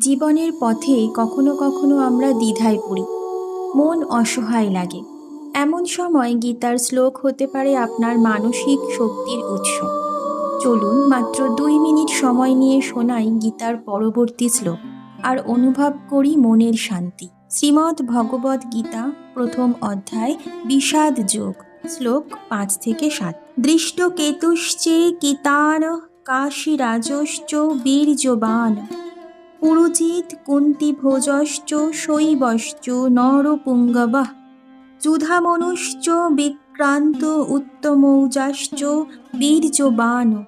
জীবনের পথে কখনো কখনো আমরা দ্বিধায় পড়ি। মন অসহায় লাগে। এমন সময় গীতার শ্লোক হতে পারে আপনার মানসিক শক্তির উৎস। চলুন মাত্র দুই মিনিট সময় নিয়ে শোনাই গীতার পরবর্তী শ্লোক। আর অনুভব করি মনের শান্তি। শ্রীমদ্ ভগবদ্ গীতা, প্রথম অধ্যায়, বিষাদ যোগ, শ্লোক পাঁচ থেকে সাত। দৃষ্ট কেতুশ্চে কিতান কাশীরাজশ্চ বীর্যবান। পুরুজিৎ কুন্তিভোজশ্চ শৈবশ্চ নরপুঙ্গবঃ যুধামনুশ্চ বিক্রান্ত উত্তমৌজাশ্চ বীর্যবান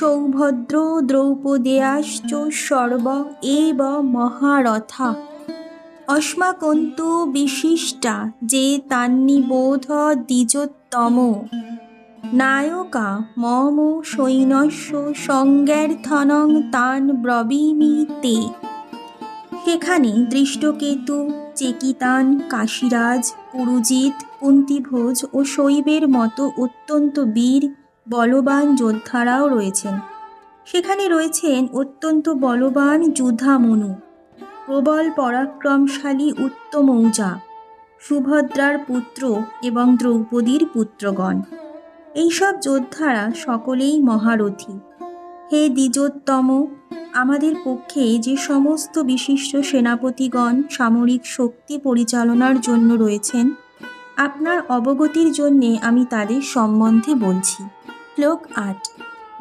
সৌভদ্র দ্রৌপদেয়াশ্চ সর্ব এব মহারথা। অস্মাকন্তু বিশিষ্টা যে তান্নিবোধ দ্বিজোত্তম। নায়কা মম সৈন্যস্য সঙ্গের্থনং তান ব্রবীমি তে সেখানে দৃষ্টকেতু, চেকিতান, কাশিরাজ, পুরুজিৎ কুন্তিভোজ ও শৈবের মতো অত্যন্ত বীর, বলবান যোদ্ধারাও রয়েছেন। সেখানে রয়েছেন অত্যন্ত বলবান যুধামনু প্রবল পরাক্রমশালী উত্তমৌজা, সুভদ্রার পুত্র এবং দ্রৌপদীর পুত্রগণ। এইসব যোদ্ধারা সকলেই মহারথী। হে দ্বিজোত্তম, আমাদের পক্ষে যে সমস্ত বিশিষ্ট সেনাপতিগণ সামরিক শক্তি পরিচালনার জন্য রয়েছেন, আপনার অবগতির জন্যে আমি তাদের সম্বন্ধে বলছি। শ্লোক আট।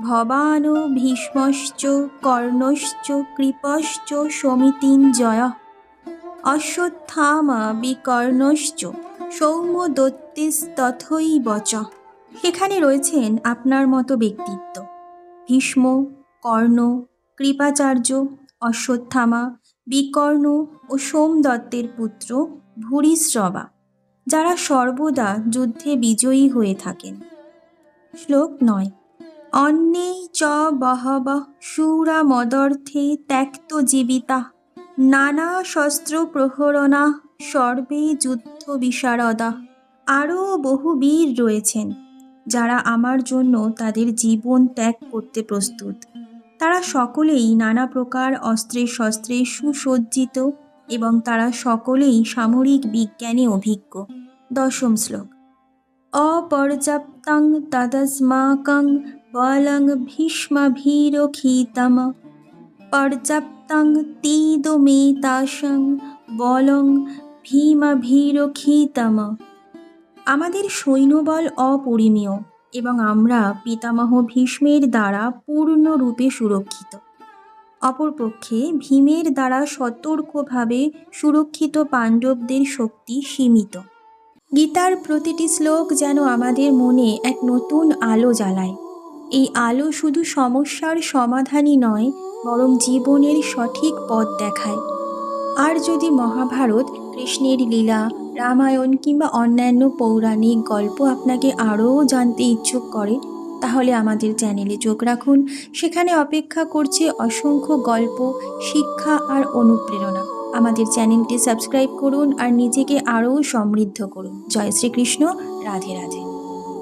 ভবান ভীষ্মশ্চ কর্ণশ্চ কৃপশ্চ সমিতিঞ্জয় অশ্বত্থামা বিকর্ণশ্চ সৌম্যদত্তিস্তথৈব চ। সেখানে রয়েছেন আপনার মতো ব্যক্তিত্ব। ভীষ্ম, কর্ণ, কৃপাচার্য, অশ্বত্থামা, বিকর্ণ ও সোমদত্তের পুত্র ভূরিশ্রবা, যারা সর্বদা যুদ্ধে বিজয়ী হয়ে থাকেন। শ্লোক নয় অন্যেই চ বহব সুরা মদর্থে ত্যক্ত জীবিতা, নানা শস্ত্র প্রহরণা, সর্বে যুদ্ধ বিশারদা। আরও বহু বীর রয়েছেন। যারা আমার জন্য তাদের জীবন ত্যাগ করতে প্রস্তুত। তারা সকলেই নানা প্রকার অস্ত্রে শস্ত্রে সুসজ্জিত এবং তারা সকলেই সামরিক বিজ্ঞানে অভিজ্ঞ। দশম শ্লোক। অপর্যাপ্তং তদস্মাকং বলং ভীষ্মভীরক্ষিতম পর্যাপ্তং তীদমেতাসং বলং ভীমভীরক্ষিতম আমাদের সৈন্যবল অপরিমেয় এবং আমরা পিতামহ ভীষ্মের দ্বারা পূর্ণরূপে সুরক্ষিত। অপরপক্ষে ভীমের দ্বারা সতর্কভাবে সুরক্ষিত পাণ্ডবদের শক্তি সীমিত। গীতার প্রতিটি শ্লোক যেন আমাদের মনে এক নতুন আলো জ্বালায়। এই আলো শুধু সমস্যার সমাধানই নয়, বরং জীবনের সঠিক পথ দেখায়। আর যদি মহাভারত কৃষ্ণের লীলা রামায়ণ কিংবা অন্যান্য পৌরাণিক গল্প আপনাকে আরও জানতে ইচ্ছুক করে, তাহলে আমাদের চ্যানেলে চোখ রাখুন। সেখানে অপেক্ষা করছে অসংখ্য গল্প, শিক্ষা আর অনুপ্রেরণা। আমাদের চ্যানেলটি সাবস্ক্রাইব করুন আর নিজেকে আরও সমৃদ্ধ করুন। জয় শ্রীকৃষ্ণ, রাধে রাধে।